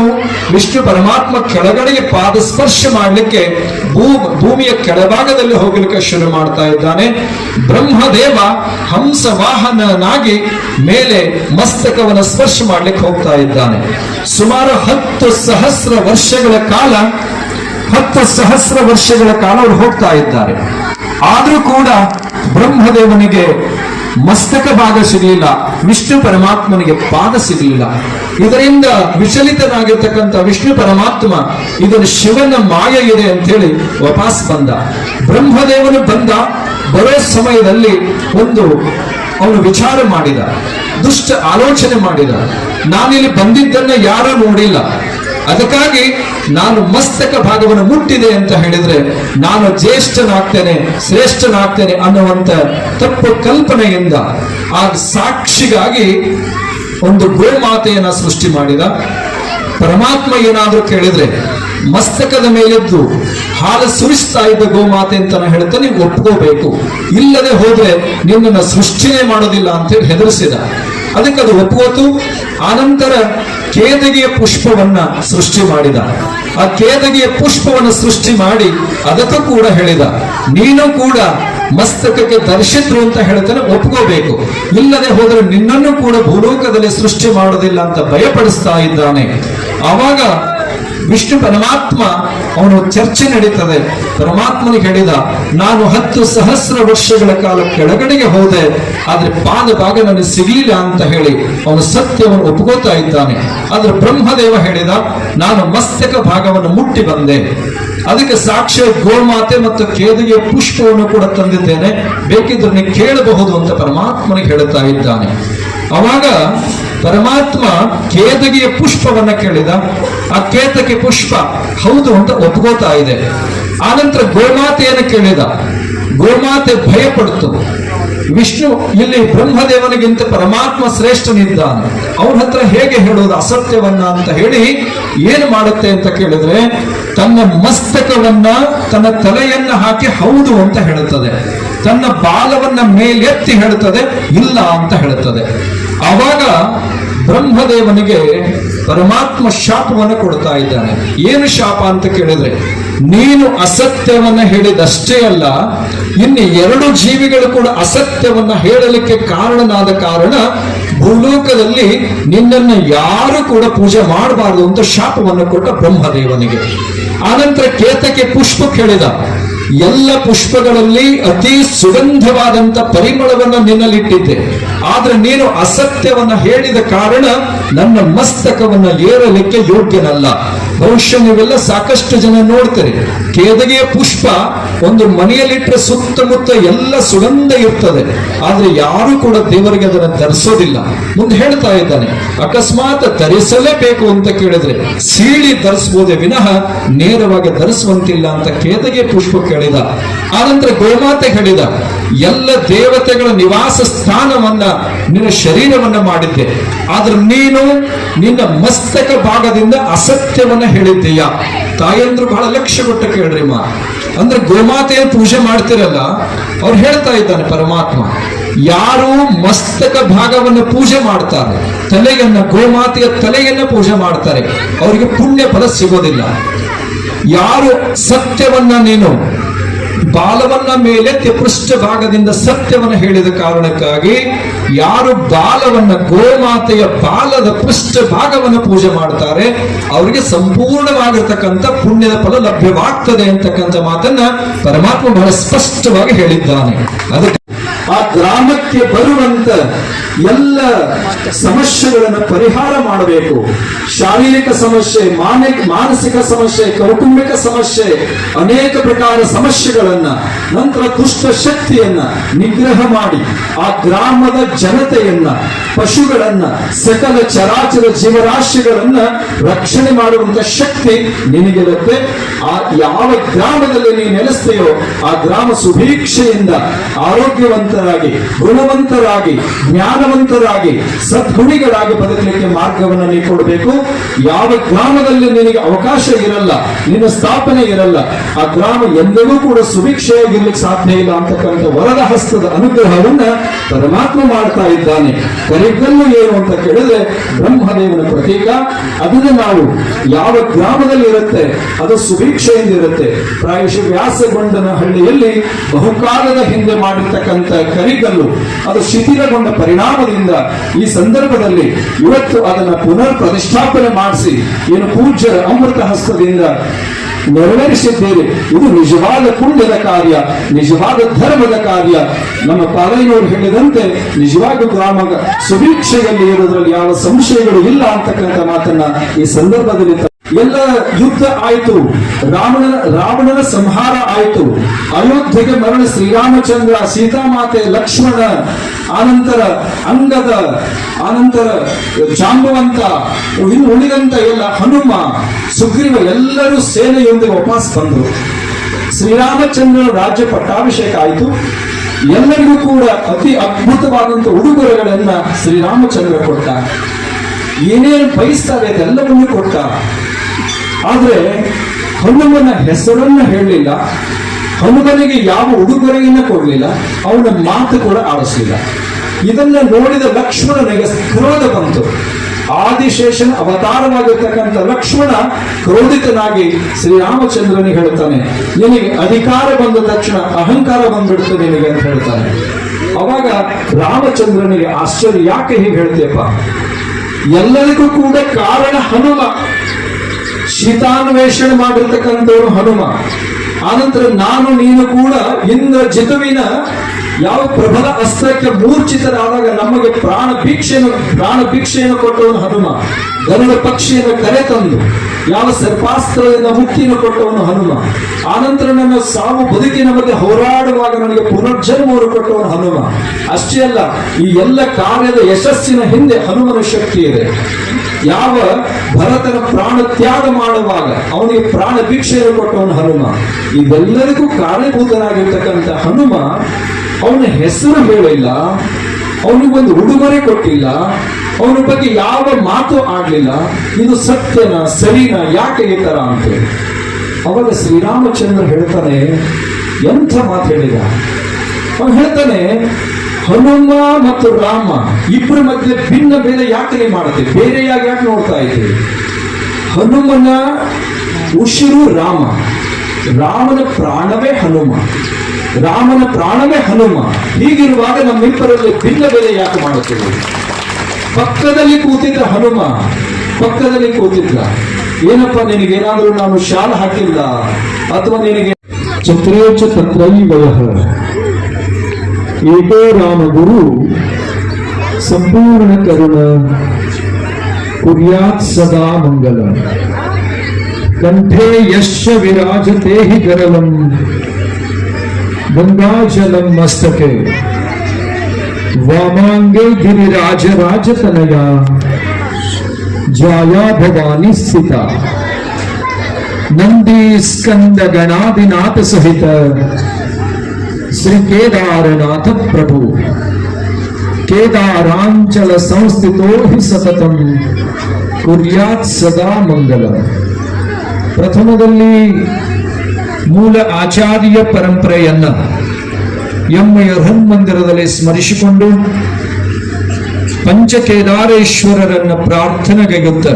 ವಿಷ್ಣು ಪರಮಾತ್ಮ ಕೆಳಗಡೆಗೆ ಪಾದ ಸ್ಪರ್ಶ ಮಾಡಲಿಕ್ಕೆ ಭೂ, ಭೂಮಿಯ ಕೆಳಭಾಗದಲ್ಲಿ ಹೋಗಲಿಕ್ಕೆ ಶುರು ಮಾಡ್ತಾ ಇದ್ದಾನೆ. ಬ್ರಹ್ಮದೇವ ಹಂಸ ವಾಹನನಾಗಿ ಮೇಲೆ ಮಸ್ತಕವನ್ನು ಸ್ಪರ್ಶ ಮಾಡ್ಲಿಕ್ಕೆ ಹೋಗ್ತಾ ಇದ್ದಾನೆ. ಸುಮಾರು ಹತ್ತು ಸಹಸ್ರ ವರ್ಷಗಳ ಕಾಲ, ಹತ್ತು ಸಹಸ್ರ ವರ್ಷಗಳ ಕಾಲ ಅವರು ಹೋಗ್ತಾ ಇದ್ದಾರೆ. ಆದರೂ ಕೂಡ ಬ್ರಹ್ಮದೇವನಿಗೆ ಮಸ್ತಕ ಭಾಗ ಸಿಗಲಿಲ್ಲ, ವಿಷ್ಣು ಪರಮಾತ್ಮನಿಗೆ ಪಾದ ಸಿಗಲಿಲ್ಲ. ಇದರಿಂದ ವಿಚಲಿತನಾಗಿರ್ತಕ್ಕಂಥ ವಿಷ್ಣು ಪರಮಾತ್ಮ ಇದನ್ನು ಶಿವನ ಮಾಯ ಇದೆ ಅಂತ ಹೇಳಿ ವಾಪಸ್ ಬಂದ. ಬ್ರಹ್ಮದೇವನು ಬಂದ, ಬರೋ ಸಮಯದಲ್ಲಿ ಒಂದು ಅವನು ವಿಚಾರ ಮಾಡಿದ, ದುಷ್ಟ ಆಲೋಚನೆ ಮಾಡಿದ. ನಾನಿಲ್ಲಿ ಬಂದಿದ್ದನ್ನ ಯಾರೂ ನೋಡಿಲ್ಲ. ಅದಕ್ಕಾಗಿ ನಾನು ಮಸ್ತಕ ಭಾಗವನ್ನು ಮುಟ್ಟಿದೆ ಅಂತ ಹೇಳಿದ್ರೆ ನಾನು ಜ್ಯೇಷ್ಠನಾಗ್ತೇನೆ, ಶ್ರೇಷ್ಠನಾಗ್ತೇನೆ ಅನ್ನುವಂತ ತಪ್ಪು ಕಲ್ಪನೆಯಿಂದ ಆ ಸಾಕ್ಷಿಗಾಗಿ ಒಂದು ಗೋಮಾತೆಯನ್ನ ಸೃಷ್ಟಿ ಮಾಡಿದ. ಪರಮಾತ್ಮ ಏನಾದ್ರೂ ಕೇಳಿದ್ರೆ ಮಸ್ತಕದ ಮೇಲೆದ್ದು ಹಾಲು ಸುರಿಸ್ತಾ ಇದ್ದ ಗೋಮಾತೆ ಅಂತ ನಾನು ಹೇಳ್ತಾ ನೀವು ಒಪ್ಕೋಬೇಕು. ಇಲ್ಲದೆ ಹೋದ್ರೆ ನಿನ್ನನ್ನು ಸೃಷ್ಟಿನೇ ಮಾಡೋದಿಲ್ಲ ಅಂತ ಹೇಳಿ ಹೆದರಿಸಿದ. ಅದಕ್ಕೆ ಅದು ಒಪ್ಕೋತು ಆನಂತರ ಕೇದಗಿಯ ಪುಷ್ಪವನ್ನ ಸೃಷ್ಟಿ ಮಾಡಿದ. ಆ ಕೇದಗಿಯ ಪುಷ್ಪವನ್ನು ಸೃಷ್ಟಿ ಮಾಡಿ ಅದಕ್ಕೂ ಕೂಡ ಹೇಳಿದ. ನೀನು ಕೂಡ ಮಸ್ತಕಕ್ಕೆ ಧರಿಸಿದ್ರು ಅಂತ ಹೇಳ್ತಾನೆ, ಒಪ್ಕೋಬೇಕು. ಇಲ್ಲದೆ ಹೋದರೆ ನಿನ್ನನ್ನು ಕೂಡ ಭೂಲೋಕದಲ್ಲಿ ಸೃಷ್ಟಿ ಮಾಡೋದಿಲ್ಲ ಅಂತ ಭಯಪಡಿಸ್ತಾ ಇದ್ದಾನೆ. ಆವಾಗ ವಿಷ್ಣು ಪರಮಾತ್ಮ ಅವನು ಚರ್ಚೆ ನಡೀತದೆ. ಪರಮಾತ್ಮನಿಗೆ ಹೇಳಿದ, ನಾನು ಹತ್ತು ಸಹಸ್ರ ವರ್ಷಗಳ ಕಾಲ ಕೆಳಗಡೆಗೆ ಹೋದೆ, ಆದ್ರೆ ಪಾದ ಭಾಗ ನನಗೆ ಸಿಗಲಿಲ್ಲ ಅಂತ ಹೇಳಿ ಅವನು ಸತ್ಯವನ್ನು ಒಪ್ಕೋತಾ ಇದ್ದಾನೆ. ಆದ್ರೆ ಬ್ರಹ್ಮದೇವ ಹೇಳಿದ, ನಾನು ಮಸ್ತಕ ಭಾಗವನ್ನು ಮುಟ್ಟಿ ಬಂದೆ. ಅದಕ್ಕೆ ಸಾಕ್ಷಿ ಗೋಮಾತೆ ಮತ್ತು ಕೇದಿಗೆ ಪುಷ್ಪವನ್ನು ಕೂಡ ತಂದಿದ್ದೇನೆ. ಬೇಕಿದ್ರೆ ಕೇಳಬಹುದು ಅಂತ ಪರಮಾತ್ಮನಿಗೆ ಹೇಳುತ್ತಾ ಇದ್ದಾನೆ. ಅವಾಗ ಪರಮಾತ್ಮ ಕೇತಗಿಯ ಪುಷ್ಪವನ್ನ ಕೇಳಿದ. ಆ ಕೇತಕಿ ಪುಷ್ಪ ಹೌದು ಅಂತ ಒಪ್ಕೋತಾ ಇದೆ. ಆನಂತರ ಗೋಮಾತೆಯನ್ನು ಕೇಳಿದ. ಗೋಮಾತೆ ಭಯಪಡ್ತು. ವಿಷ್ಣು ಇಲ್ಲಿ ಬ್ರಹ್ಮದೇವನಿಗಿಂತ ಪರಮಾತ್ಮ ಶ್ರೇಷ್ಠನಿದ್ದಾನೆ. ಅವನ ಹತ್ರ ಹೇಗೆ ಹೇಳೋದು ಅಸತ್ಯವನ್ನ ಅಂತ ಹೇಳಿ ಏನು ಮಾಡುತ್ತೆ ಅಂತ ಕೇಳಿದ್ರೆ ತನ್ನ ಮಸ್ತಕವನ್ನ ತನ್ನ ತಲೆಯನ್ನ ಹಾಕಿ ಹೌದು ಅಂತ ಹೇಳುತ್ತದೆ. ತನ್ನ ಬಾಲವನ್ನ ಮೇಲೆತ್ತಿ ಹೇಳುತ್ತದೆ, ಇಲ್ಲ ಅಂತ ಹೇಳುತ್ತದೆ. ಆವಾಗ ಬ್ರಹ್ಮದೇವನಿಗೆ ಪರಮಾತ್ಮ ಶಾಪವನ್ನು ಕೊಡ್ತಾ ಇದ್ದಾನೆ. ಏನು ಶಾಪ ಅಂತ ಕೇಳಿದ್ರೆ, ನೀನು ಅಸತ್ಯವನ್ನ ಹೇಳಿದಷ್ಟೇ ಅಲ್ಲ, ಇನ್ನು ಎರಡು ಜೀವಿಗಳು ಕೂಡ ಅಸತ್ಯವನ್ನ ಹೇಳಲಿಕ್ಕೆ ಕಾರಣನಾದ ಕಾರಣ ಭೂಲೋಕದಲ್ಲಿ ನಿನ್ನನ್ನು ಯಾರು ಕೂಡ ಪೂಜೆ ಮಾಡಬಾರದು ಅಂತ ಶಾಪವನ್ನು ಕೊಟ್ಟ ಬ್ರಹ್ಮದೇವನಿಗೆ. ಆನಂತರ ಕೇತಕ್ಕೆ ಪುಷ್ಪ ಕೇಳಿದ, ಎಲ್ಲ ಪುಷ್ಪಗಳಲ್ಲಿ ಅತಿ ಸುಗಂಧವಾದಂತ ಪರಿಮಳವನ್ನು ನಿನ್ನಲ್ಲಿಟ್ಟಿದ್ದೆ. ಆದ್ರೆ ನೀನು ಅಸತ್ಯವನ್ನ ಹೇಳಿದ ಕಾರಣ ನನ್ನ ಮಸ್ತಕವನ್ನ ಏರಲಿಕ್ಕೆ ಯೋಗ್ಯನಲ್ಲ. ಬಹುಶಃ ನೀವೆಲ್ಲ ಸಾಕಷ್ಟು ಜನ ನೋಡ್ತಾರೆ. ಕೇದಗೆಯ ಪುಷ್ಪ ಒಂದು ಮನೆಯಲ್ಲಿಟ್ಟರೆ ಸುತ್ತಮುತ್ತ ಎಲ್ಲ ಸುಗಂಧ ಇರ್ತದೆ. ಆದ್ರೆ ಯಾರು ಕೂಡ ದೇವರಿಗೆ ಅದನ್ನು ಧರಿಸೋದಿಲ್ಲ. ಮುಂದೆ ಹೇಳ್ತಾ ಇದ್ದಾನೆ, ಅಕಸ್ಮಾತ್ ಧರಿಸಲೇಬೇಕು ಅಂತ ಕೇಳಿದ್ರೆ ಸೀಳಿ ಧರಿಸಬಹುದೇ ವಿನಃ ನೇರವಾಗಿ ಧರಿಸುವಂತಿಲ್ಲ ಅಂತ ಕೇದಗೆ ಪುಷ್ಪ ಕೇಳಿದ. ಆನಂತರ ಗೋಮಾತೆ ಹೇಳಿದ, ಎಲ್ಲ ದೇವತೆಗಳ ನಿವಾಸ ಸ್ಥಾನವನ್ನ ನಿನ್ನ ಶರೀರವನ್ನ ಮಾಡಿದ್ದೆ. ಆದ್ರೆ ನೀನು ನಿನ್ನ ಮಸ್ತಕ ಭಾಗದಿಂದ ಅಸತ್ಯವನ್ನ ಹೇಳಿದ್ದೀಯ? ತಾಯಂದ್ರು ಬಹಳ ಲಕ್ಷ್ಯ ಕೊಟ್ಟು ಕೇಳ್ರಿ ಮಾ. ಅಂದ್ರೆ ಗೋಮಾತೆಯ ಪೂಜೆ ಮಾಡ್ತಿರಲ್ಲ, ಅವ್ರು ಹೇಳ್ತಾ ಇದ್ದಾನೆ ಪರಮಾತ್ಮ, ಯಾರು ಮಸ್ತಕ ಭಾಗವನ್ನು ಪೂಜೆ ಮಾಡ್ತಾರೆ, ತಲೆಯನ್ನ, ಗೋಮಾತೆಯ ತಲೆಯನ್ನ ಪೂಜೆ ಮಾಡ್ತಾರೆ, ಅವರಿಗೆ ಪುಣ್ಯ ಫಲ ಸಿಗೋದಿಲ್ಲ. ಯಾರು ಸತ್ಯವನ್ನ ನೀನು, ಬಾಲವನ್ನ ಮೇಲೆ ಪೃಷ್ಠ ಭಾಗದಿಂದ ಸತ್ಯವನ್ನ ಹೇಳಿದ ಕಾರಣಕ್ಕಾಗಿ ಯಾರು ಬಾಲವನ್ನ ಗೋಮಾತೆಯ ಬಾಲದ ಪೃಷ್ಠ ಭಾಗವನ್ನು ಪೂಜೆ ಮಾಡ್ತಾರೆ, ಅವರಿಗೆ ಸಂಪೂರ್ಣವಾಗಿರ್ತಕ್ಕಂಥ ಪುಣ್ಯದ ಫಲ ಲಭ್ಯವಾಗ್ತದೆ ಅಂತಕ್ಕಂಥ ಮಾತನ್ನ ಪರಮಾತ್ಮ ಬಹಳ ಸ್ಪಷ್ಟವಾಗಿ ಹೇಳಿದ್ದಾನೆ. ಅದಕ್ಕೆ ಆ ಗ್ರಾಮಕ್ಕೆ ಬರುವಂತ ಎಲ್ಲ ಸಮಸ್ಯೆಗಳನ್ನು ಪರಿಹಾರ ಮಾಡಬೇಕು. ಶಾರೀರಿಕ ಸಮಸ್ಯೆ ಮಾನಸಿಕ ಸಮಸ್ಯೆ, ಕೌಟುಂಬಿಕ ಸಮಸ್ಯೆ, ಅನೇಕ ಪ್ರಕಾರ ಸಮಸ್ಯೆಗಳನ್ನ, ನಂತರ ದುಷ್ಟ ಶಕ್ತಿಯನ್ನ ನಿಗ್ರಹ ಮಾಡಿ, ಆ ಗ್ರಾಮದ ಜನತೆಯನ್ನ, ಪಶುಗಳನ್ನ, ಸಕಲ ಚರಾಚರ ಜೀವರಾಶಿಗಳನ್ನ ರಕ್ಷಣೆ ಮಾಡುವಂತ ಶಕ್ತಿ ನಿನಗಿರುತ್ತೆ ಆ ಯಾವ ಗ್ರಾಮದಲ್ಲಿ ನೀನು ನೆಲೆಸ್ತೀಯೋ, ಆ ಗ್ರಾಮ ಸುಭೀಕ್ಷೆಯಿಂದ ಆರೋಗ್ಯವಂತರಾಗಿ ಗುಣವಂತರಾಗಿ, ಜ್ಞಾನವಂತರಾಗಿ, ಸದ್ಗುಣಿಗಳಾಗಿ ಬದುಕಲಿಕ್ಕೆ ಮಾರ್ಗವನ್ನು ನೀವು ಕೊಡಬೇಕು. ಯಾವ ಗ್ರಾಮದಲ್ಲಿ ನಿನಗೆ ಅವಕಾಶ ಇರಲ್ಲ, ನಿನ್ನ ಸ್ಥಾಪನೆ ಇರಲ್ಲ, ಆ ಗ್ರಾಮ ಎಂದಿಗೂ ಕೂಡ ಸುಭಿಕ್ಷೆಯಾಗಿರ್ಲಿಕ್ಕೆ ಸಾಧ್ಯ ಇಲ್ಲ ಅಂತಕ್ಕಂಥ ವರದ ಹಸ್ತದ ಅನುಗ್ರಹವನ್ನ ಪರಮಾತ್ಮ ಮಾಡ್ತಾ ಇದ್ದಾನೆ. ಕರಿಗಲ್ಲು ಏನು ಅಂತ ಕೇಳಿದ್ರೆ, ಬ್ರಹ್ಮದೇವನ ಪ್ರತೀಕ. ಅದನ್ನು ನಾವು ಯಾವ ಗ್ರಾಮದಲ್ಲಿ ಇರುತ್ತೆ, ಅದು ಸುಭಿಕ್ಷೆಯಿಂದ ಇರುತ್ತೆ. ಪ್ರಾಯಶಃ ವ್ಯಾಸಗೊಂಡನ ಹಳ್ಳಿಯಲ್ಲಿ ಬಹುಕಾಲದ ಹಿಂದೆ ಮಾಡಿರ್ತಕ್ಕಂಥ ಕರಿಗಲ್ಲು. ಅದು ಶಿಥಿಲಗೊಂಡ ಪರಿಣಾಮದಿಂದ ಈ ಸಂದರ್ಭದಲ್ಲಿ ಇವತ್ತು ಅದನ್ನ ಪುನರ್ ಪ್ರತಿಷ್ಠಾಪನೆ ಮಾಡಿಸಿ ಏನು ಪೂಜ್ಯರ ಅಮೃತ ಹಸ್ತದಿಂದ ನೆರವೇರಿಸಿದ್ದೇವೆ ಇದು ನಿಜವಾದ ಪುಣ್ಯದ ಕಾರ್ಯ, ನಿಜವಾದ ಧರ್ಮದ ಕಾರ್ಯ. ನಮ್ಮ ಪಾಲೈನವರು ಹೇಳಿದಂತೆ ನಿಜವಾದ ಗ್ರಾಮ ಸುಭೀಕ್ಷೆಯಲ್ಲಿ ಇರೋದ್ರಲ್ಲಿ ಯಾವ ಸಂಶಯಗಳು ಇಲ್ಲ ಅಂತಕ್ಕಂಥ ಮಾತನ್ನ ಈ ಸಂದರ್ಭದಲ್ಲಿ ಎಲ್ಲ ಯುದ್ಧ ಆಯಿತು. ರಾವಣನ ರಾವಣನ ಸಂಹಾರ ಆಯಿತು. ಅಯೋಧ್ಯೆಗೆ ಮರಳಿ ಶ್ರೀರಾಮಚಂದ್ರ, ಸೀತಾಮಾತೆ, ಲಕ್ಷ್ಮಣ, ಆನಂತರ ಅಂಗದ, ಆನಂತರ ಜಾಂಬವಂತ, ಇನ್ನು ಉಳಿದಂತ ಎಲ್ಲ ಹನುಮ, ಸುಗ್ರೀವ ಎಲ್ಲರೂ ಸೇನೆಯೊಂದಿಗೆ ವಾಪಸ್ ಬಂದರು. ಶ್ರೀರಾಮಚಂದ್ರನ ರಾಜ್ಯ ಪಟ್ಟಾಭಿಷೇಕ ಆಯಿತು. ಎಲ್ಲರಿಗೂ ಕೂಡ ಅತಿ ಅದ್ಭುತವಾದಂತ ಉಡುಗೊರೆಗಳನ್ನ ಶ್ರೀರಾಮಚಂದ್ರ ಕೊಟ್ಟ. ಏನೇನು ಬಯಸ್ತಾರೆ ಅದೆಲ್ಲವನ್ನೂ ಕೊಟ್ಟ. ಆದ್ರೆ ಹನುಮನ ಹೆಸರನ್ನ ಹೇಳಲಿಲ್ಲ. ಹನುಮನಿಗೆ ಯಾವ ಉಡುಗೊರೆಯನ್ನ ಕೊಡಲಿಲ್ಲ. ಅವನ ಮಾತು ಕೂಡ ಆಡಿಸಲಿಲ್ಲ ಇದನ್ನ ನೋಡಿದ ಲಕ್ಷ್ಮಣನಿಗೆ ಕ್ರೋಧ ಬಂತು. ಆದಿಶೇಷನ ಅವತಾರವಾಗಿರ್ತಕ್ಕಂಥ ಲಕ್ಷ್ಮಣ ಕ್ರೋಧಿತನಾಗಿ ಶ್ರೀರಾಮಚಂದ್ರನಿಗೆ ಹೇಳ್ತಾನೆ ನಿನಗೆ ಅಧಿಕಾರ ಬಂದ ತಕ್ಷಣ ಅಹಂಕಾರ ಬಂದ್ಬಿಡುತ್ತೆ ನಿನಗೆ ಅಂತ ಹೇಳ್ತಾನೆ. ಅವಾಗ ರಾಮಚಂದ್ರನಿಗೆ ಆಶ್ಚರ್ಯ, ಯಾಕೆ ಹೀಗೆ ಹೇಳ್ತೀಯಪ್ಪ? ಎಲ್ಲರಿಗೂ ಕೂಡ ಕಾರಣ ಹನುಮ. ಶೀತಾನ್ವೇಷಣೆ ಮಾಡಿರ್ತಕ್ಕಂಥವ್ರು ಹನುಮ. ಆನಂತರ ನಾನು, ನೀನು ಕೂಡ ಇಂದ್ರ ಜಿತುವಿನ ಯಾವ ಪ್ರಬಲ ಅಸ್ತ್ರಕ್ಕೆ ಮೂರ್ಛಿತರಾದಾಗ ನಮಗೆ ಪ್ರಾಣ ಭಿಕ್ಷೆಯನ್ನು, ಪ್ರಾಣ ಭೀಕ್ಷೆಯನ್ನು ಕೊಟ್ಟವನು ಹನುಮ. ಗರುಡ ಪಕ್ಷಿಯನ್ನು ಕರೆ ತಂದು, ಯಾವ ಸರ್ಪಾಸ್ತ್ರದಿಂದ ಮುಕ್ತಿಯನ್ನು ಕೊಟ್ಟವನು ಹನುಮ. ಆನಂತರ ನನ್ನ ಸಾವು ಬದುಕಿನ ಬಗ್ಗೆ ಹೋರಾಡುವಾಗ ನನಗೆ ಪುನರ್ಜನ್ಮವನ್ನು ಕೊಟ್ಟವನು ಹನುಮ. ಅಷ್ಟೇ ಅಲ್ಲ, ಈ ಎಲ್ಲ ಕಾರ್ಯದ ಯಶಸ್ಸಿನ ಹಿಂದೆ ಹನುಮನ ಶಕ್ತಿ ಇದೆ. ಯಾವ ಭರತನ ಪ್ರಾಣ ತ್ಯಾಗ ಮಾಡುವಾಗ ಅವನಿಗೆ ಪ್ರಾಣ ಭಿಕ್ಷೆಯನ್ನು ಕೊಟ್ಟವನು ಹನುಮ. ಇವೆಲ್ಲರಿಗೂ ಕಾರಣೀಭೂತನಾಗಿರ್ತಕ್ಕಂಥ ಹನುಮ ಅವನ ಹೆಸರು ಹೇಳಿಲ್ಲ ಅವನಿಗೊಂದು ಉಡುಗೊರೆ ಕೊಟ್ಟಿಲ್ಲ, ಅವನ ಬಗ್ಗೆ ಯಾವ ಮಾತು ಆಗಲಿಲ್ಲ. ಇದು ಸತ್ಯನ, ಸರಿನಾ, ಯಾಕೆ ಈ ತರ ಅಂತೇಳಿ ಅವಾಗ ಶ್ರೀರಾಮಚಂದ್ರ ಹೇಳ್ತಾನೆ, ಎಂಥ ಮಾತು ಹೇಳಿದ? ಅವನು ಹೇಳ್ತಾನೆ ಹನುಮ ಮತ್ತು ರಾಮ ಇಬ್ಬರ ಮಧ್ಯೆ ಭಿನ್ನ ಬೇರೆ ಯಾಕೆ ಮಾಡುತ್ತೆ? ಬೇರೆಯಾಗಿ ಯಾಕೆ ನೋಡ್ತಾ ಇದ್ದೀವಿ ಹನುಮನ ಉಸಿರು ರಾಮ. ರಾಮನ ಪ್ರಾಣವೇ ಹನುಮ. ರಾಮನ ಪ್ರಾಣವೇ ಹನುಮ. ಹೀಗಿರುವಾಗ ನಮ್ಮಿಬ್ಬರಲ್ಲಿ ಭಿನ್ನ ಬೇರೆ ಯಾಕೆ ಮಾಡುತ್ತೇವೆ ಪಕ್ಕದಲ್ಲಿ ಕೂತಿದ್ದ ಹನುಮ, ಪಕ್ಕದಲ್ಲಿ ಕೂತಿದ್ದ. ಏನಪ್ಪ, ನಿನಗೇನಾದ್ರೂ ನಾನು ಶಾಲ ಹಾಕಿಲ್ಲ? ಅಥವಾ ನಿನಗೆ ಚತ್ರೇಚ ತತ್ರೈವಯ. ಏಕೋ ರಾಮ ಗುರು ಸಂಪೂರ್ಣ ಕರುಣ ಕುರ್ಯಾತ್ ಸದಾ ಮಂಗಲ ಕಂಠೆ ಯಶ ವಿರಾಜತೆ ಹಿ ಗರಲಂ ಗಂಗಾಜಲಂ ಮಸ್ತಕೆ ವಾಮಾಂಗೆ ಗಿರಿರಾಜ ರಾಜತನಯ ಜಾಯಾ ಭವಾನಿ ಸ್ಥಿತ ನಂದಿ ಸ್ಕಂದ ಗಣಾದಿನಾಥ ಸಹಿತ ಶ್ರೀ ಕೇದಾರನಾಥ ಪ್ರಭು. ಕೇದಾರಾಂಚಲ ಸಂಸ್ಥಿತೋ ಹಿ ಸತತಂ. ಕುರ್ಯಾತ್ ಸದಾ ಮಂಗಲ. ಪ್ರಥಮದಲ್ಲಿ ಮೂಲ ಆಚಾರ್ಯ ಪರಂಪರೆಯನ್ನ ಎಮ್ಮೆಯ ಹೃನ್ಮಂದಿರದಲ್ಲಿ ಸ್ಮರಿಸಿಕೊಂಡು ಪಂಚಕೇದಾರೇಶ್ವರರನ್ನ ಪ್ರಾರ್ಥನೆಗೈಗುತ್ತ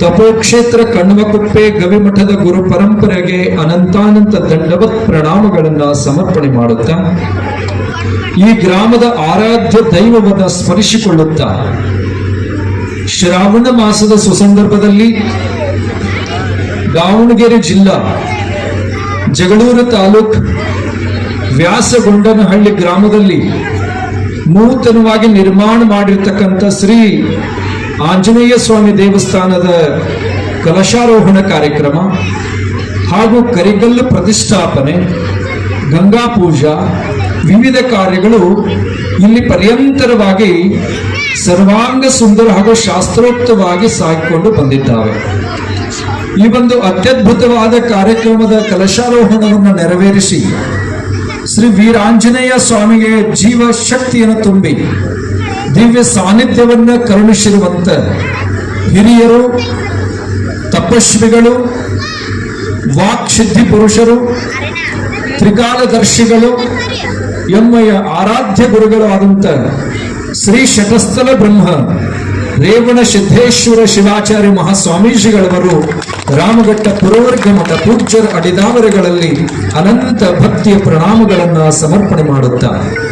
ತಪೋಕ್ಷೇತ್ರ ಕಣ್ವಕುಪ್ಪೆ ಗವಿಮಠದ ಗುರು ಪರಂಪರೆಗೆ ಅನಂತಾನಂತ ದಂಡವತ್ ಪ್ರಣಾಮಗಳನ್ನ ಸಮರ್ಪಣೆ ಮಾಡುತ್ತಾ, ಈ ಗ್ರಾಮದ ಆರಾಧ್ಯ ದೈವವನ್ನ ಸ್ಮರಿಸಿಕೊಳ್ಳುತ್ತಾ, ಶ್ರಾವಣ ಮಾಸದ ಸುಸಂದರ್ಭದಲ್ಲಿ ದಾವಣಗೆರೆ ಜಿಲ್ಲಾ, ಜಗಳೂರು ತಾಲೂಕ್ ವ್ಯಾಸಗೊಂಡನಹಳ್ಳಿ ಗ್ರಾಮದಲ್ಲಿ ನೂತನವಾಗಿ ನಿರ್ಮಾಣ ಮಾಡಿರ್ತಕ್ಕಂಥ ಶ್ರೀ ಆಂಜನೇಯ ಸ್ವಾಮಿ ದೇವಸ್ಥಾನದ ಕಲಶಾರೋಹಣ ಕಾರ್ಯಕ್ರಮ ಹಾಗೂ ಕರಿಗಲ್ಲು ಪ್ರತಿಷ್ಠಾಪನೆ, ಗಂಗಾ ಪೂಜಾ ವಿವಿಧ ಕಾರ್ಯಗಳು ಇಲ್ಲಿ ಪರ್ಯಂತರವಾಗಿ ಸರ್ವಾಂಗ ಸುಂದರ ಹಾಗೂ ಶಾಸ್ತ್ರೋಕ್ತವಾಗಿ ಸಾಗಿಕೊಂಡು ಬಂದಿದ್ದಾವೆ. ಈ ಒಂದು ಅತ್ಯದ್ಭುತವಾದ ಕಾರ್ಯಕ್ರಮದ ಕಲಶಾರೋಹಣವನ್ನು ನೆರವೇರಿಸಿ ಶ್ರೀ ವೀರಾಂಜನೇಯ ಸ್ವಾಮಿಗೆ ಜೀವ ಶಕ್ತಿಯನ್ನು ತುಂಬಿ ದಿವ್ಯ ಸಾನ್ನಿಧ್ಯವನ್ನ ಕರುಣಿಸಿರುವಂತ ಹಿರಿಯರು, ತಪಸ್ವಿಗಳು, ವಾಕ್ಸಿದ್ಧಿ ಪುರುಷರು, ತ್ರಿಕಾಲದರ್ಶಿಗಳು ಎಮ್ಮಯ ಆರಾಧ್ಯ ಗುರುಗಳು ಆದಂತ ಶ್ರೀ ಶಟಸ್ಥಲ ಬ್ರಹ್ಮ, ರೇವಣ ಸಿದ್ದೇಶ್ವರ ಶಿವಾಚಾರ್ಯ ಮಹಾಸ್ವಾಮೀಜಿಗಳವರು ರಾಮಘಟ್ಟ ಪುರವರ್ಗ ಮಠ ಪೂಜ್ಯರ ಅಡಿದಾವರೆಗಳಲ್ಲಿ ಅನಂತ ಭಕ್ತಿಯ ಪ್ರಣಾಮಗಳನ್ನ ಸಮರ್ಪಣೆ ಮಾಡುತ್ತಾರೆ.